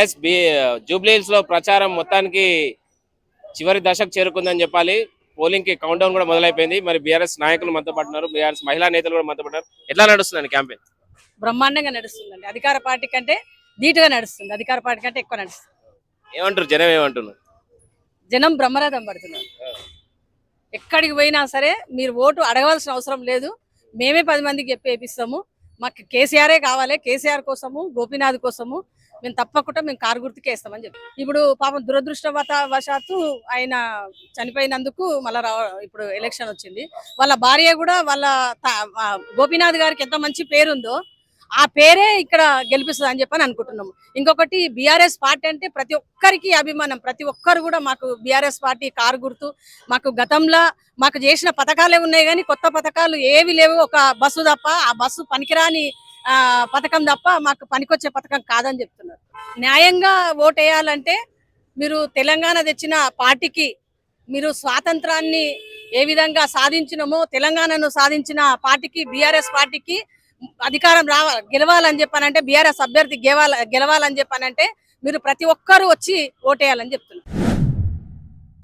S B జూబ్లీహిల్స్లో ప్రచారం మొత్తానికి చివరి దశకు చేరుకుందని చెప్పాలి. పోలింగ్కి కౌంట్ డౌన్ కూడా మొదలైపోయింది. మరి బీఆర్ఎస్ నాయకులు మనతో పడుతున్నారు బీఆర్ఎస్ మహిళా నేతలు కూడా మనతో పడుతున్నారు ఎట్లా నడుస్తుంది క్యాంపెయిన్ బ్రహ్మాండంగా నడుస్తుందండి. అధికార పార్టీ కంటే ధీటుగా నడుస్తుంది. అధికార పార్టీ కంటే ఎక్కువ నడుస్తుంది. ఏమంటారు జనం ఏమంటున్నారు? జనం బ్రహ్మరథం పడుతున్నారు. ఎక్కడికి పోయినా సరే మీరు ఓటు అడగవలసిన అవసరం లేదు. మేమే పది మందికి చెప్పి వేపిస్తాము. మాకు కేసీఆరే కావాలి. కేసీఆర్ కోసము గోపీనాథ్ కోసము మేము తప్పకుండా మేము కారు గుర్తుకే ఇస్తామని చెప్పి. ఇప్పుడు పాపం దురదృష్టవత వశాత్తు ఆయన చనిపోయినందుకు మళ్ళా రావ ఇప్పుడు ఎలక్షన్ వచ్చింది. వాళ్ళ భార్య కూడా వాళ్ళ త- గోపీనాథ్ గారికి ఎంత మంచి పేరుందో ఆ పేరే ఇక్కడ గెలిపిస్తుంది అని చెప్పని అనుకుంటున్నాము. ఇంకొకటి బీఆర్ఎస్ పార్టీ అంటే ప్రతి ఒక్కరికి అభిమానం. ప్రతి ఒక్కరు కూడా మాకు బీఆర్ఎస్ పార్టీ కారు గుర్తు మాకు గతంలో మాకు చేసిన పథకాలే ఉన్నాయి కానీ కొత్త పథకాలు ఏవి లేవు. ఒక బస్సు తప్ప ఆ బస్సు పనికిరాని పథకం తప్ప మాకు పనికొచ్చే పథకం కాదని చెప్తున్నారు. న్యాయంగా ఓటేయాలంటే మీరు తెలంగాణ తెచ్చిన పార్టీకి మీరు స్వాతంత్రాన్ని ఏ విధంగా సాధించినమో తెలంగాణను సాధించిన పార్టీకి బీఆర్ఎస్ పార్టీకి అధికారం రావాలి గెలవాలని చెప్పానంటే బీఆర్ఎస్ అభ్యర్థి గెలవాలని చెప్పానంటే మీరు ప్రతి ఒక్కరూ వచ్చి ఓటేయాలని చెప్తున్నారు.